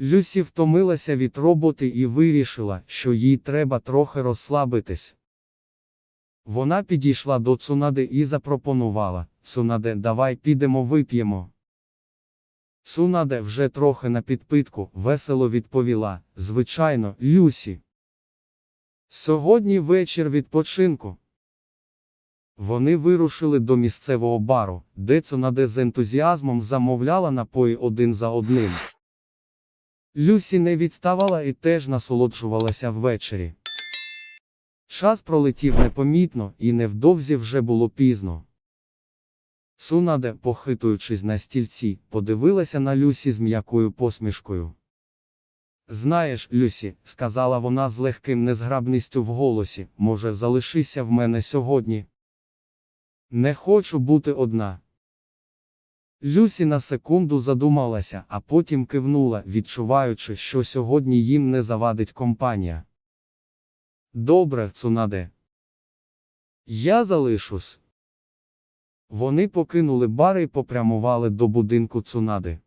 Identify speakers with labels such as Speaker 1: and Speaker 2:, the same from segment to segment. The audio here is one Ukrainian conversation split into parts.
Speaker 1: Люсі втомилася від роботи і вирішила, що їй треба трохи розслабитись. Вона підійшла до Цунади і запропонувала: Цунаде, давай підемо вип'ємо. Цунаде вже трохи на підпитку, весело відповіла: Звичайно, Люсі. Сьогодні вечір відпочинку. Вони вирушили до місцевого бару, де Цунаде з ентузіазмом замовляла напої один за одним. Люсі не відставала і теж насолоджувалася ввечері. Час пролетів непомітно, і невдовзі вже було пізно. Сунаде, похитуючись на стільці, подивилася на Люсі з м'якою посмішкою. Знаєш, Люсі, сказала вона з легким незграбністю в голосі, може, залишися в мене сьогодні. Не хочу бути одна. Люсі на секунду задумалася, а потім кивнула, відчуваючи, що сьогодні їм не завадить компанія. Добре, Цунаде. Я залишусь. Вони покинули бар і попрямували до будинку Цунади.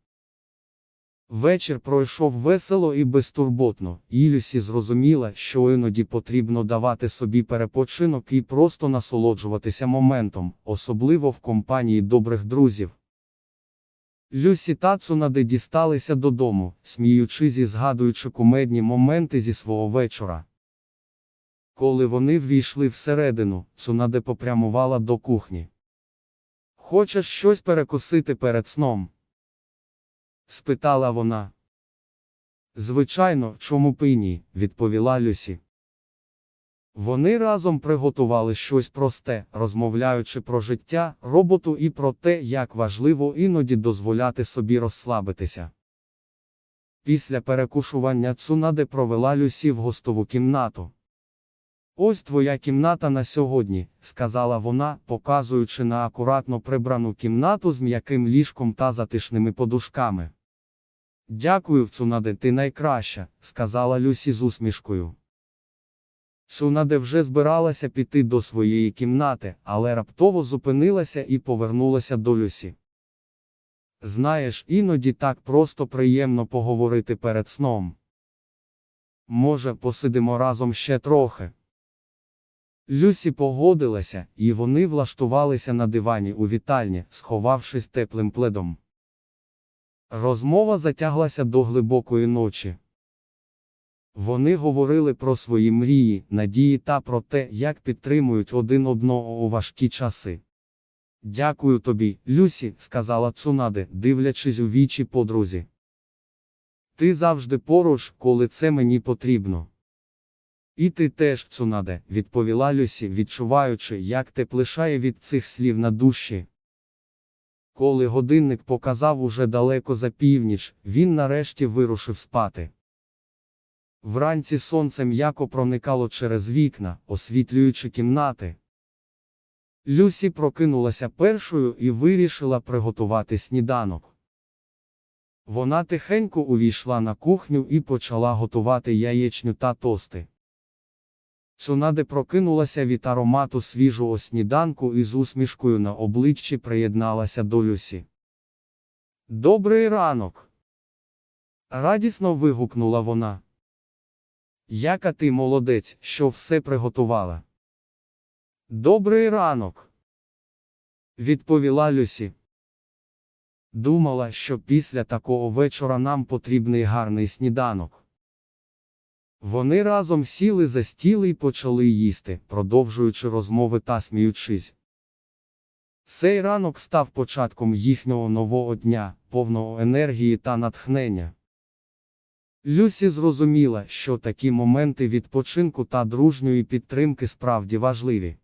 Speaker 1: Вечір пройшов весело і безтурботно, і Люсі зрозуміла, що іноді потрібно давати собі перепочинок і просто насолоджуватися моментом, особливо в компанії добрих друзів. Люсі та Цунади дісталися додому, сміючись і згадуючи кумедні моменти зі свого вечора. Коли вони ввійшли всередину, Цунаде попрямувала до кухні. Хочеш щось перекусити перед сном? спитала вона. Звичайно, чому б і ні, відповіла Люсі. Вони разом приготували щось просте, розмовляючи про життя, роботу і про те, як важливо іноді дозволяти собі розслабитися. Після перекушування Цунаде провела Люсі в гостову кімнату. Ось твоя кімната на сьогодні, сказала вона, показуючи на акуратно прибрану кімнату з м'яким ліжком та затишними подушками. Дякую, Цунаде, ти найкраща, сказала Люсі з усмішкою. Цунаде вже збиралася піти до своєї кімнати, але раптово зупинилася і повернулася до Люсі. Знаєш, іноді так просто приємно поговорити перед сном. Може, посидимо разом ще трохи. Люсі погодилася, і вони влаштувалися на дивані у вітальні, сховавшись теплим пледом. Розмова затяглася до глибокої ночі. Вони говорили про свої мрії, надії та про те, як підтримують один одного у важкі часи. Дякую тобі, Люсі, сказала Цунаде, дивлячись у вічі подрузі. Ти завжди поруч, коли це мені потрібно. І ти теж, Цунаде, відповіла Люсі, відчуваючи, як теплишає від цих слів на душі. Коли годинник показав уже далеко за північ, він нарешті вирушив спати. Вранці сонце м'яко проникало через вікна, освітлюючи кімнати. Люсі прокинулася першою і вирішила приготувати сніданок. Вона тихенько увійшла на кухню і почала готувати яєчню та тости. Цунаде прокинулася від аромату свіжого сніданку і з усмішкою на обличчі приєдналася до Люсі. Добрий ранок! Радісно вигукнула вона. Яка ти молодець, що все приготувала. Добрий ранок. Відповіла Люсі. Думала, що після такого вечора нам потрібний гарний сніданок. Вони разом сіли за стіл і почали їсти, продовжуючи розмови та сміючись. Цей ранок став початком їхнього нового дня, повного енергії та натхнення. Люсі зрозуміла, що такі моменти відпочинку та дружньої підтримки справді важливі.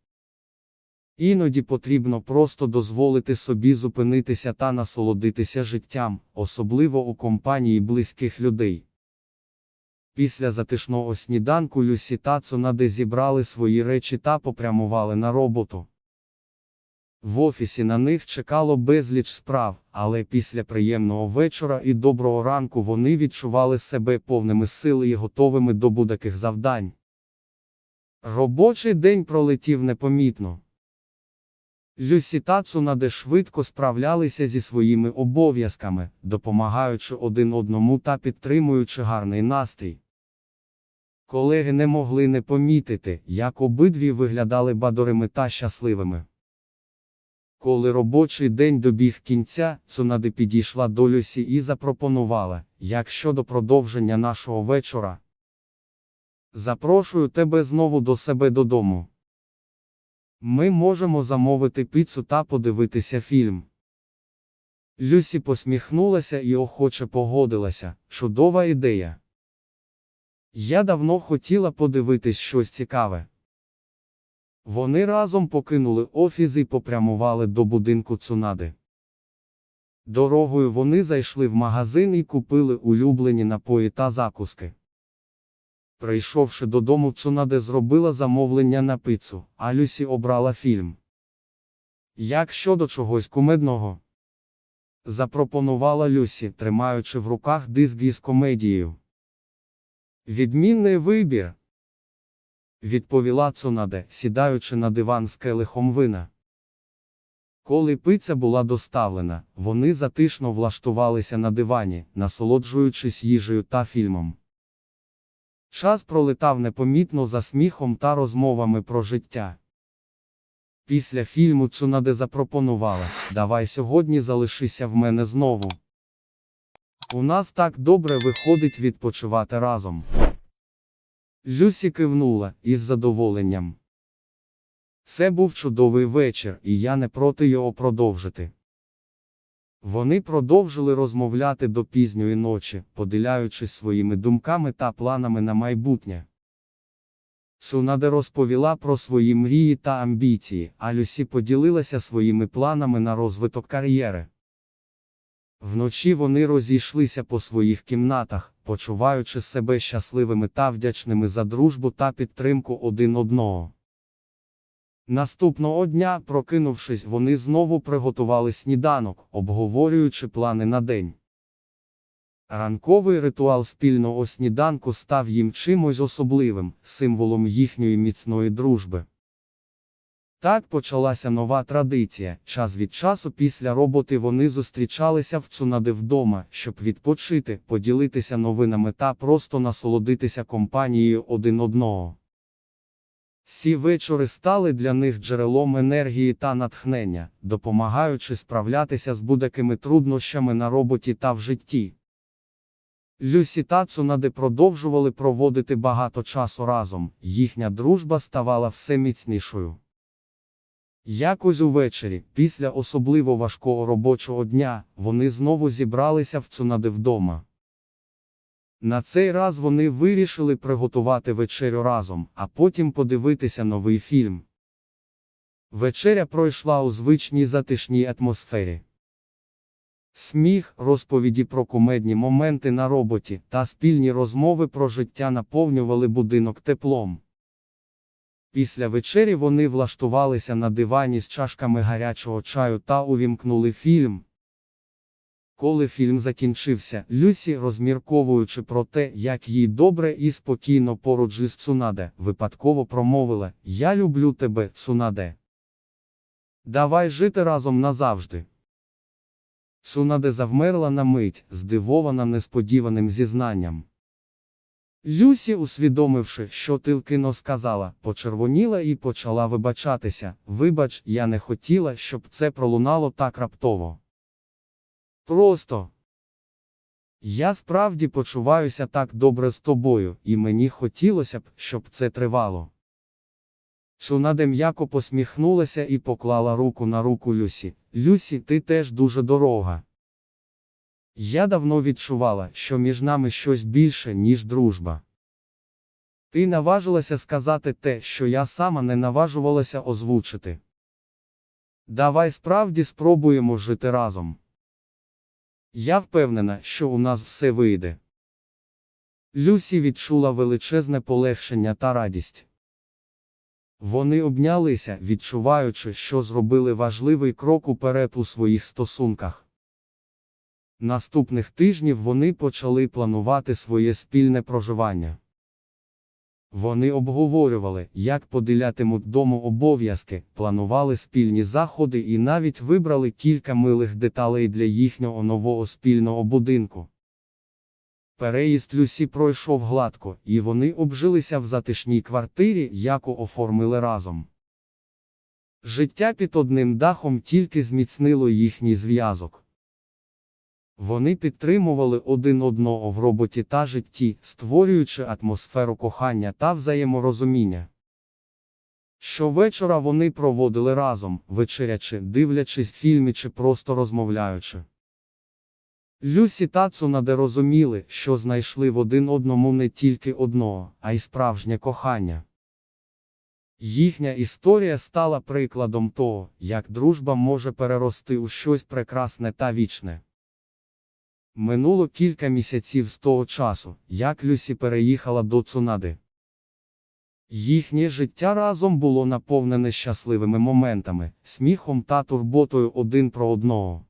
Speaker 1: Іноді потрібно просто дозволити собі зупинитися та насолодитися життям, особливо у компанії близьких людей. Після затишного сніданку Люсі та Цунаде зібрали свої речі та попрямували на роботу. В офісі на них чекало безліч справ, але після приємного вечора і доброго ранку вони відчували себе повними сил і готовими до будь-яких завдань. Робочий день пролетів непомітно. Люсі та Цунаде швидко справлялися зі своїми обов'язками, допомагаючи один одному та підтримуючи гарний настрій. Колеги не могли не помітити, як обидві виглядали бадорими та щасливими. Коли робочий день добіг кінця, Цунаде підійшла до Люсі і запропонувала, як щодо продовження нашого вечора. Запрошую тебе знову до себе додому. Ми можемо замовити піцу та подивитися фільм. Люсі посміхнулася і охоче погодилася. Чудова ідея. Я давно хотіла подивитись щось цікаве. Вони разом покинули офіс і попрямували до будинку Цунади. Дорогою вони зайшли в магазин і купили улюблені напої та закуски. Прийшовши додому, Цунаде зробила замовлення на пицу, а Люсі обрала фільм. Як щодо чогось кумедного? Запропонувала Люсі, тримаючи в руках диск із комедією. Відмінний вибір. Відповіла Цунаде, сідаючи на диван з келихом вина. Коли пиця була доставлена, вони затишно влаштувалися на дивані, насолоджуючись їжею та фільмом. Час пролетав непомітно за сміхом та розмовами про життя. Після фільму Цунаде запропонувала: Давай сьогодні залишися в мене знову. У нас так добре виходить відпочивати разом. Люсі кивнула із задоволенням. Це був чудовий вечір, і я не проти його продовжити. Вони продовжили розмовляти до пізньої ночі, поділяючись своїми думками та планами на майбутнє. Сунаде розповіла про свої мрії та амбіції, а Люсі поділилася своїми планами на розвиток кар'єри. Вночі вони розійшлися по своїх кімнатах, почуваючи себе щасливими та вдячними за дружбу та підтримку один одного. Наступного дня, прокинувшись, вони знову приготували сніданок, обговорюючи плани на день. Ранковий ритуал спільного сніданку став їм чимось особливим, символом їхньої міцної дружби. Так почалася нова традиція. Час від часу після роботи вони зустрічалися в Цунаде вдома, щоб відпочити, поділитися новинами та просто насолодитися компанією один одного. Ці вечори стали для них джерелом енергії та натхнення, допомагаючи справлятися з будь-якими труднощами на роботі та в житті. Люсі та Цунаде продовжували проводити багато часу разом, їхня дружба ставала все міцнішою. Якось увечері, після особливо важкого робочого дня, вони знову зібралися в Цунаде вдома. На цей раз вони вирішили приготувати вечерю разом, а потім подивитися новий фільм. Вечеря пройшла у звичній затишній атмосфері. Сміх, розповіді про кумедні моменти на роботі та спільні розмови про життя наповнювали будинок теплом. Після вечері вони влаштувалися на дивані з чашками гарячого чаю та увімкнули фільм. Коли фільм закінчився, Люсі, розмірковуючи про те, як їй добре і спокійно поруч із Цунаде, випадково промовила Я люблю тебе, Цунаде. Давай жити разом назавжди. Цунаде завмерла на мить, здивована несподіваним зізнанням. Люсі, усвідомивши, що Тилкино сказала, почервоніла і почала вибачатися. Вибач, я не хотіла, щоб це пролунало так раптово. Просто. Я справді почуваюся так добре з тобою, і мені хотілося б, щоб це тривало. Цунаде м'яко посміхнулася і поклала руку на руку Люсі. Люсі, ти теж дуже дорога. Я давно відчувала, що між нами щось більше, ніж дружба. Ти наважилася сказати те, що я сама не наважувалася озвучити. Давай справді спробуємо жити разом. Я впевнена, що у нас все вийде. Люсі відчула величезне полегшення та радість. Вони обнялися, відчуваючи, що зробили важливий крок уперед у своїх стосунках. Наступних тижнів вони почали планувати своє спільне проживання. Вони обговорювали, як поділятимуть дому обов'язки, планували спільні заходи і навіть вибрали кілька милих деталей для їхнього нового спільного будинку. Переїзд Люсі пройшов гладко, і вони обжилися в затишній квартирі, яку оформили разом. Життя під одним дахом тільки зміцнило їхній зв'язок. Вони підтримували один одного в роботі та житті, створюючи атмосферу кохання та взаєморозуміння. Щовечора вони проводили разом, вечерячи, дивлячись фільми чи просто розмовляючи. Люсі та Цунаде розуміли, що знайшли в один одному не тільки одного, а й справжнє кохання. Їхня історія стала прикладом того, як дружба може перерости у щось прекрасне та вічне. Минуло кілька місяців з того часу, як Люсі переїхала до Цунади. Їхнє життя разом було наповнене щасливими моментами, сміхом та турботою один про одного.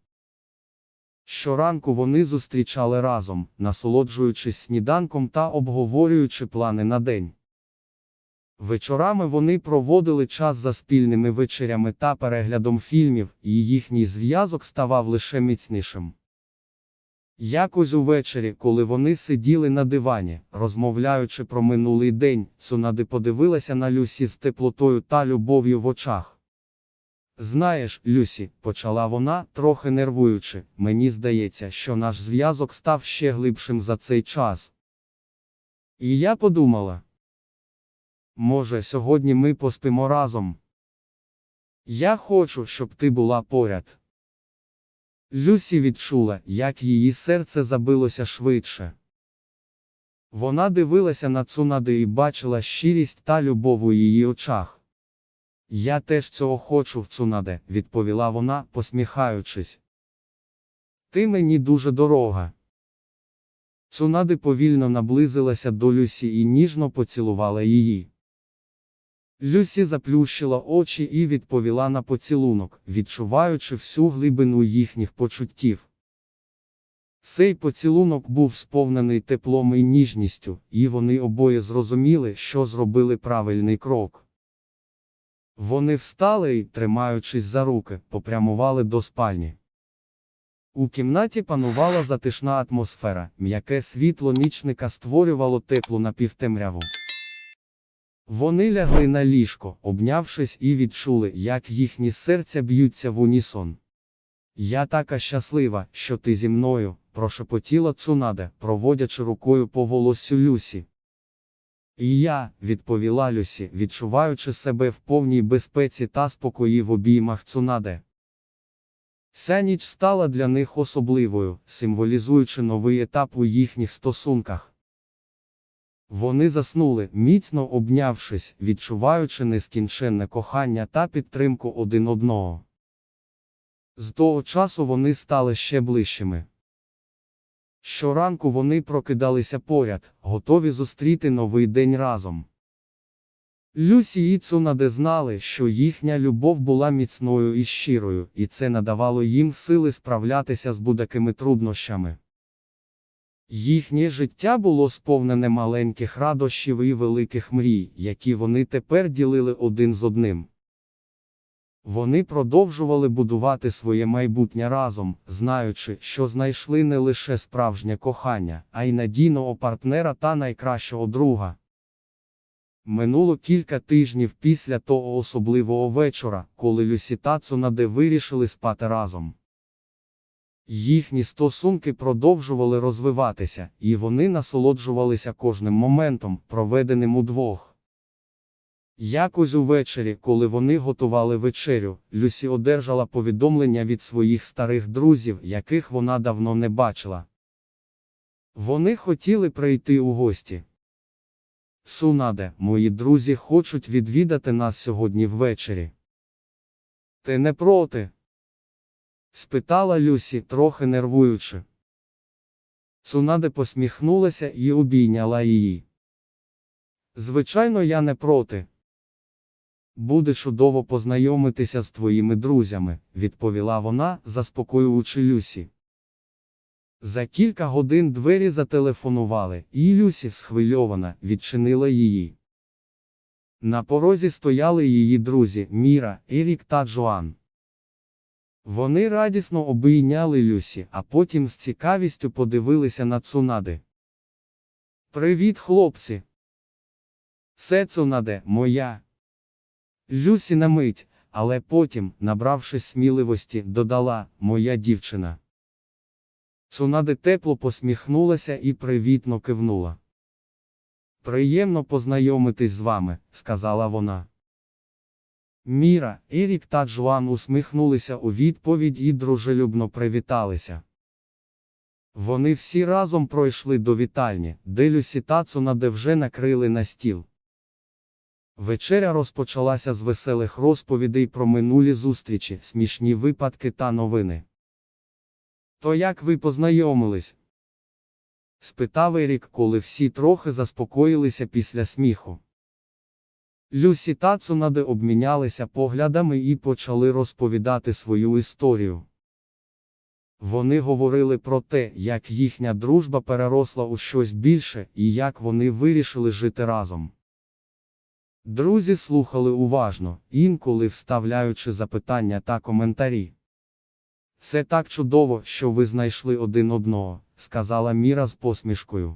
Speaker 1: Щоранку вони зустрічали разом, насолоджуючись сніданком та обговорюючи плани на день. Вечорами вони проводили час за спільними вечерями та переглядом фільмів, і їхній зв'язок ставав лише міцнішим. Якось увечері, коли вони сиділи на дивані, розмовляючи про минулий день, Цунади подивилася на Люсі з теплотою та любов'ю в очах. Знаєш, Люсі, почала вона, трохи нервуючи, мені здається, що наш зв'язок став ще глибшим за цей час. І я подумала. Може, сьогодні ми поспимо разом. Я хочу, щоб ти була поряд. Люсі відчула, як її серце забилося швидше. Вона дивилася на Цунади і бачила щирість та любов у її очах. Я теж цього хочу, Цунаде, відповіла вона, посміхаючись. Ти мені дуже дорога. Цунади повільно наблизилася до Люсі і ніжно поцілувала її. Люсі заплющила очі і відповіла на поцілунок, відчуваючи всю глибину їхніх почуттів. Цей поцілунок був сповнений теплом і ніжністю, і вони обоє зрозуміли, що зробили правильний крок. Вони встали і, тримаючись за руки, попрямували до спальні. У кімнаті панувала затишна атмосфера, м'яке світло нічника створювало теплу напівтемряву. Вони лягли на ліжко, обнявшись і відчули, як їхні серця б'ються в унісон. Я така щаслива, що ти зі мною, прошепотіла Цунаде, проводячи рукою по волосю Люсі. І я, відповіла Люсі, відчуваючи себе в повній безпеці та спокої в обіймах Цунаде. Ця ніч стала для них особливою, символізуючи новий етап у їхніх стосунках. Вони заснули, міцно обнявшись, відчуваючи нескінченне кохання та підтримку один одного. З того часу вони стали ще ближчими. Щоранку вони прокидалися поряд, готові зустріти новий день разом. Люсі і Цунаде знали, що їхня любов була міцною і щирою, і це надавало їм сили справлятися з будь-якими труднощами. Їхнє життя було сповнене маленьких радощів і великих мрій, які вони тепер ділили один з одним. Вони продовжували будувати своє майбутнє разом, знаючи, що знайшли не лише справжнє кохання, а й надійного партнера та найкращого друга. Минуло кілька тижнів після того особливого вечора, коли Люсі та Цунаде вирішили спати разом. Їхні стосунки продовжували розвиватися, і вони насолоджувалися кожним моментом, проведеним удвох. Якось увечері, коли вони готували вечерю, Люсі одержала повідомлення від своїх старих друзів, яких вона давно не бачила. Вони хотіли прийти у гості. Сунаде, мої друзі хочуть відвідати нас сьогодні ввечері. Ти не проти? Спитала Люсі, трохи нервуючи. Цунаде посміхнулася і обійняла її. Звичайно, я не проти. Буде чудово познайомитися з твоїми друзями, відповіла вона, заспокоюючи Люсі. За кілька годин двері зателефонували, і Люсі, схвильована, відчинила її. На порозі стояли її друзі Міра, Ерік та Джоан. Вони радісно обійняли Люсі, а потім з цікавістю подивилися на Цунади. Привіт, хлопці! Це Цунаде, моя. Люсі на мить, але потім, набравшись сміливості, додала моя дівчина. Цунаде тепло посміхнулася і привітно кивнула. Приємно познайомитись з вами, сказала вона. Міра, Ерік та Джоан усміхнулися у відповідь і дружелюбно привіталися. Вони всі разом пройшли до вітальні, де Люсі та Цунаде вже накрили на стіл. Вечеря розпочалася з веселих розповідей про минулі зустрічі, смішні випадки та новини. То як ви познайомились? спитав Ерік, коли всі трохи заспокоїлися після сміху. Люсі та Цунаде обмінялися поглядами і почали розповідати свою історію. Вони говорили про те, як їхня дружба переросла у щось більше і як вони вирішили жити разом. Друзі слухали уважно, інколи вставляючи запитання та коментарі. Це так чудово, що ви знайшли один одного, сказала Міра з посмішкою.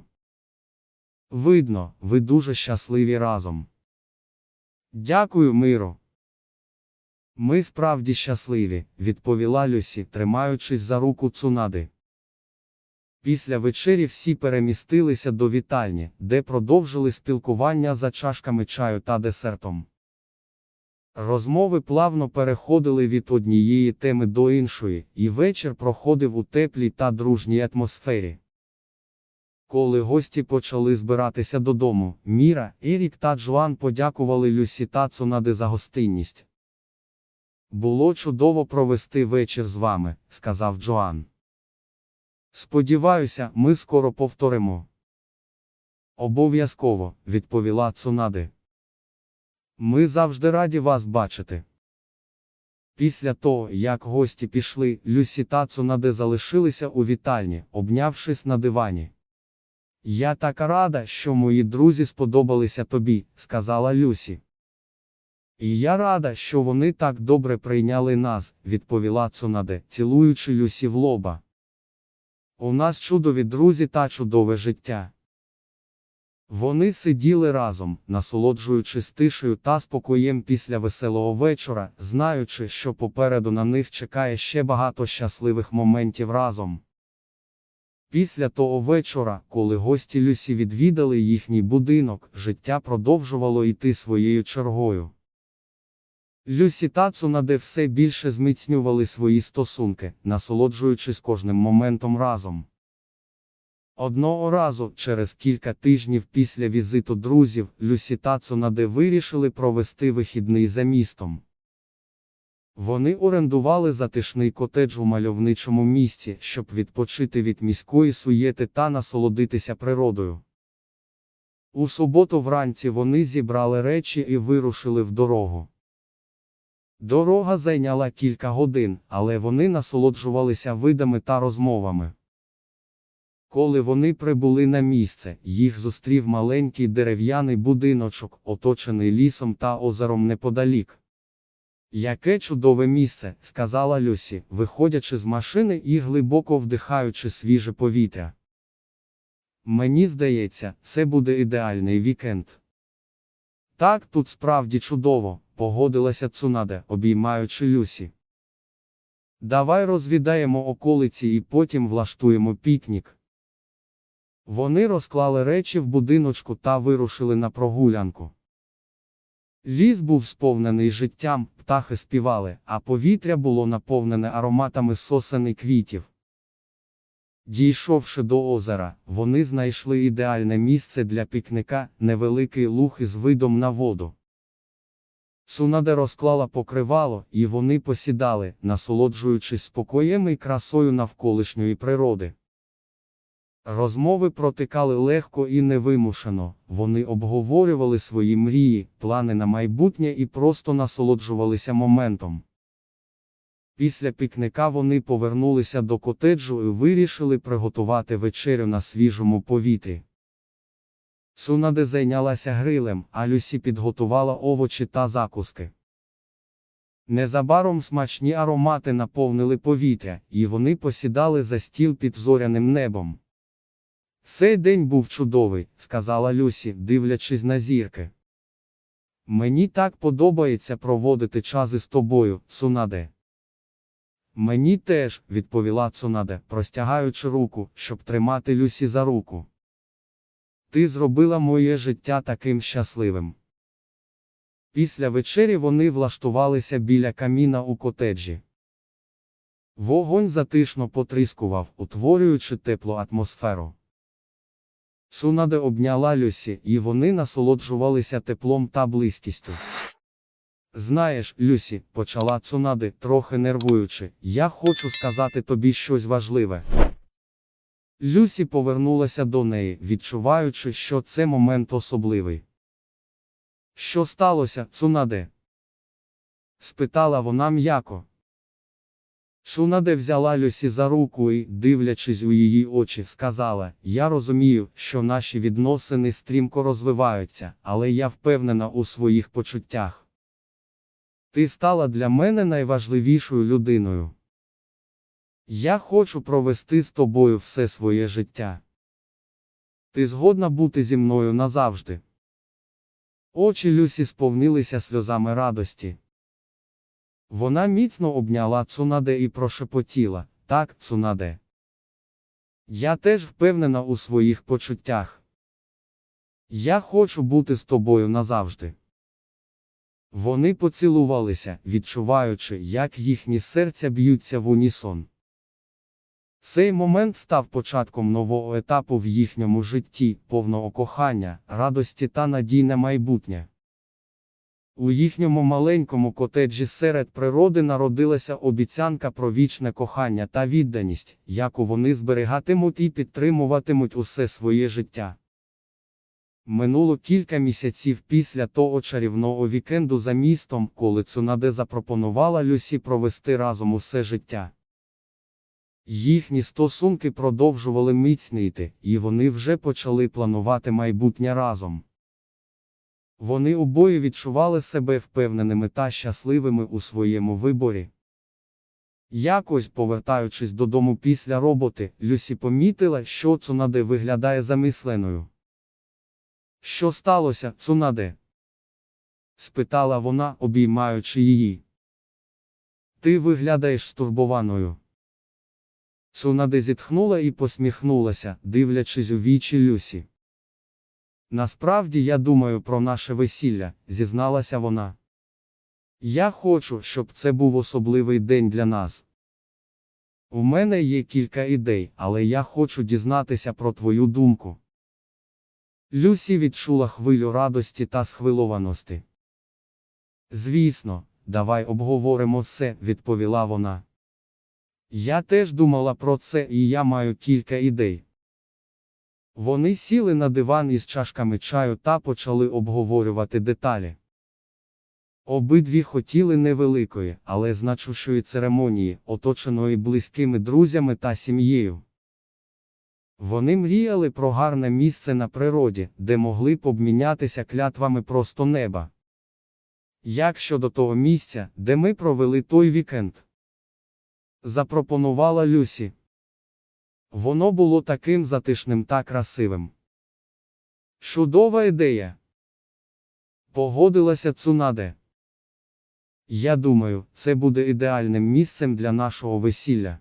Speaker 1: Видно, ви дуже щасливі разом. Дякую, Миро. Ми справді щасливі, відповіла Люсі, тримаючись за руку Цунади. Після вечері всі перемістилися до вітальні, де продовжили спілкування за чашками чаю та десертом. Розмови плавно переходили від однієї теми до іншої, і вечір проходив у теплій та дружній атмосфері. Коли гості почали збиратися додому, Міра, Ерік та Джоан подякували Люсі та Цунади за гостинність. Було чудово провести вечір з вами, сказав Джоан. Сподіваюся, ми скоро повторимо. Обов'язково, відповіла Цунади. Ми завжди раді вас бачити. Після того, як гості пішли, Люсі та Цунаде залишилися у вітальні, обнявшись на дивані. Я така рада, що мої друзі сподобалися тобі, сказала Люсі. І я рада, що вони так добре прийняли нас, відповіла Цунаде, цілуючи Люсі в лоба. У нас чудові друзі та чудове життя. Вони сиділи разом, насолоджуючись тишею та спокоєм після веселого вечора, знаючи, що попереду на них чекає ще багато щасливих моментів разом. Після того вечора, коли гості Люсі відвідали їхній будинок, життя продовжувало йти своєю чергою. Люсі та Цунаде все більше зміцнювали свої стосунки, насолоджуючись кожним моментом разом. Одного разу, через кілька тижнів після візиту друзів, Люсі та Цунаде вирішили провести вихідний за містом. Вони орендували затишний котедж у мальовничому місці, щоб відпочити від міської суєти та насолодитися природою. У суботу вранці вони зібрали речі і вирушили в дорогу. Дорога зайняла кілька годин, але вони насолоджувалися видами та розмовами. Коли вони прибули на місце, їх зустрів маленький дерев'яний будиночок, оточений лісом та озером неподалік. Яке чудове місце, сказала Люсі, виходячи з машини і глибоко вдихаючи свіже повітря. Мені здається, це буде ідеальний вікенд. Так, тут справді чудово, погодилася Цунаде, обіймаючи Люсі. Давай розвідаємо околиці і потім влаштуємо пікнік. Вони розклали речі в будиночку та вирушили на прогулянку. Ліс був сповнений життям, птахи співали, а повітря було наповнене ароматами сосен і квітів. Дійшовши до озера, вони знайшли ідеальне місце для пікника, невеликий луг із видом на воду. Сунаде розклала покривало, і вони посідали, насолоджуючись спокоєм і красою навколишньої природи. Розмови протикали легко і невимушено, вони обговорювали свої мрії, плани на майбутнє і просто насолоджувалися моментом. Після пікника вони повернулися до котеджу і вирішили приготувати вечерю на свіжому повітрі. Сунаде зайнялася грилем, а Люсі підготувала овочі та закуски. Незабаром смачні аромати наповнили повітря, і вони посідали за стіл під зоряним небом. Цей день був чудовий, сказала Люсі, дивлячись на зірки. Мені так подобається проводити час із тобою, Цунаде. Мені теж, відповіла Цунаде, простягаючи руку, щоб тримати Люсі за руку. Ти зробила моє життя таким щасливим. Після вечері вони влаштувалися біля каміна у котеджі. Вогонь затишно потріскував, утворюючи теплу атмосферу. Сунаде обняла Люсі, і вони насолоджувалися теплом та близькістю. Знаєш, Люсі, почала Цунаде, трохи нервуючи, я хочу сказати тобі щось важливе. Люсі повернулася до неї, відчуваючи, що це момент особливий. Що сталося, Цунаде? спитала вона м'яко. Цунаде взяла Люсі за руку і, дивлячись у її очі, сказала: Я розумію, що наші відносини стрімко розвиваються, але я впевнена у своїх почуттях. Ти стала для мене найважливішою людиною. Я хочу провести з тобою все своє життя. Ти згодна бути зі мною назавжди. Очі Люсі сповнилися сльозами радості. Вона міцно обняла Цунаде і прошепотіла, так, Цунаде. Я теж впевнена у своїх почуттях. Я хочу бути з тобою назавжди. Вони поцілувалися, відчуваючи, як їхні серця б'ються в унісон. Цей момент став початком нового етапу в їхньому житті, повного кохання, радості та надій на майбутнє. У їхньому маленькому котеджі серед природи народилася обіцянка про вічне кохання та відданість, яку вони зберігатимуть і підтримуватимуть усе своє життя. Минуло кілька місяців після того чарівного вікенду за містом, коли Цунаде запропонувала Люсі провести разом усе життя. Їхні стосунки продовжували міцніти, і вони вже почали планувати майбутнє разом. Вони обоє відчували себе впевненими та щасливими у своєму виборі. Якось, повертаючись додому після роботи, Люсі помітила, що Цунаде виглядає замисленою. Що сталося, Цунаде? спитала вона, обіймаючи її. Ти виглядаєш стурбованою. Цунаде зітхнула і посміхнулася, дивлячись у вічі Люсі. Насправді я думаю про наше весілля, зізналася вона. Я хочу, щоб це був особливий день для нас. У мене є кілька ідей, але я хочу дізнатися про твою думку. Люсі відчула хвилю радості та схвилованості. Звісно, давай обговоримо все, відповіла вона. Я теж думала про це і я маю кілька ідей. Вони сіли на диван із чашками чаю та почали обговорювати деталі. Обидві хотіли невеликої, але значущої церемонії, оточеної близькими друзями та сім'єю. Вони мріяли про гарне місце на природі, де могли б обмінятися клятвами просто неба. Як щодо того місця, де ми провели той вікенд? Запропонувала Люсі. Воно було таким затишним та красивим. Чудова ідея. Погодилася Цунаде. Я думаю, це буде ідеальним місцем для нашого весілля.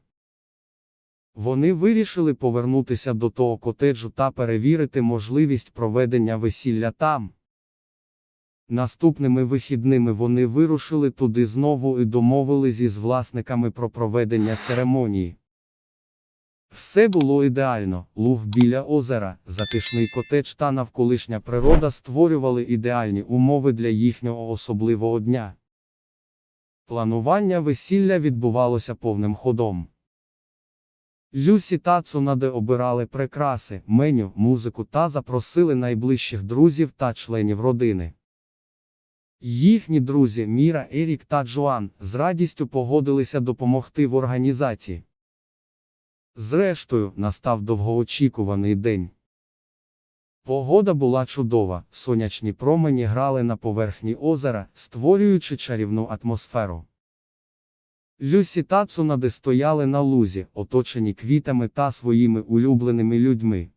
Speaker 1: Вони вирішили повернутися до того котеджу та перевірити можливість проведення весілля там. Наступними вихідними вони вирушили туди знову і домовились із власниками про проведення церемонії. Все було ідеально, луг біля озера, затишний котедж та навколишня природа створювали ідеальні умови для їхнього особливого дня. Планування весілля відбувалося повним ходом. Люсі та Цунаде обирали прикраси, меню, музику та запросили найближчих друзів та членів родини. Їхні друзі Міра, Ерік та Джоан з радістю погодилися допомогти в організації. Зрештою, настав довгоочікуваний день. Погода була чудова, сонячні промені грали на поверхні озера, створюючи чарівну атмосферу. Люсі та Цунаде стояли на лузі, оточені квітами та своїми улюбленими людьми.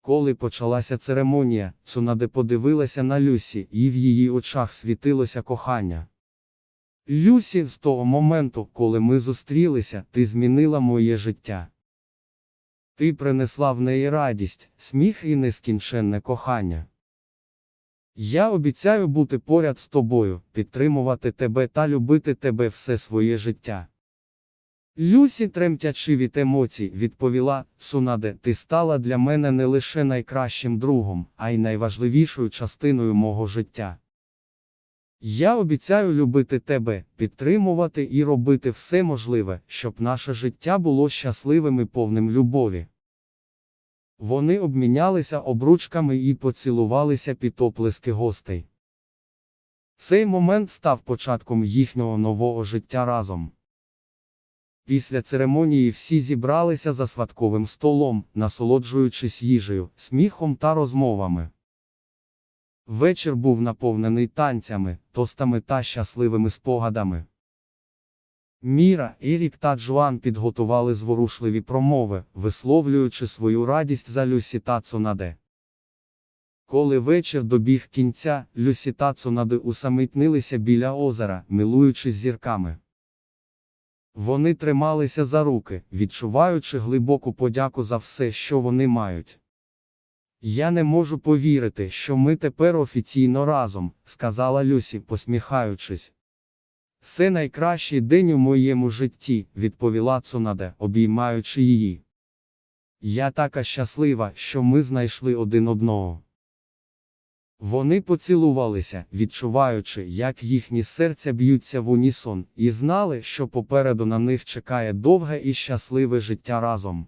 Speaker 1: Коли почалася церемонія, Цунаде подивилася на Люсі, і в її очах світилося кохання. Люсі, з того моменту, коли ми зустрілися, ти змінила моє життя. Ти принесла в неї радість, сміх і нескінченне кохання. Я обіцяю бути поряд з тобою, підтримувати тебе та любити тебе все своє життя. Люсі, тремтячи від емоцій, відповіла: Сунаде, ти стала для мене не лише найкращим другом, а й найважливішою частиною мого життя. Я обіцяю любити тебе, підтримувати і робити все можливе, щоб наше життя було щасливим і повним любові. Вони обмінялися обручками і поцілувалися під оплески гостей. Цей момент став початком їхнього нового життя разом. Після церемонії всі зібралися за святковим столом, насолоджуючись їжею, сміхом та розмовами. Вечір був наповнений танцями, тостами та щасливими спогадами. Міра, Ерік та Джоан підготували зворушливі промови, висловлюючи свою радість за Люсі та Цунаде. Коли вечір добіг кінця, Люсі та Цунаде усамітнилися біля озера, милуючись зірками. Вони трималися за руки, відчуваючи глибоку подяку за все, що вони мають. Я не можу повірити, що ми тепер офіційно разом, сказала Люсі, посміхаючись. Це найкращий день у моєму житті, відповіла Цунаде, обіймаючи її. Я така щаслива, що ми знайшли один одного. Вони поцілувалися, відчуваючи, як їхні серця б'ються в унісон, і знали, що попереду на них чекає довге і щасливе життя разом.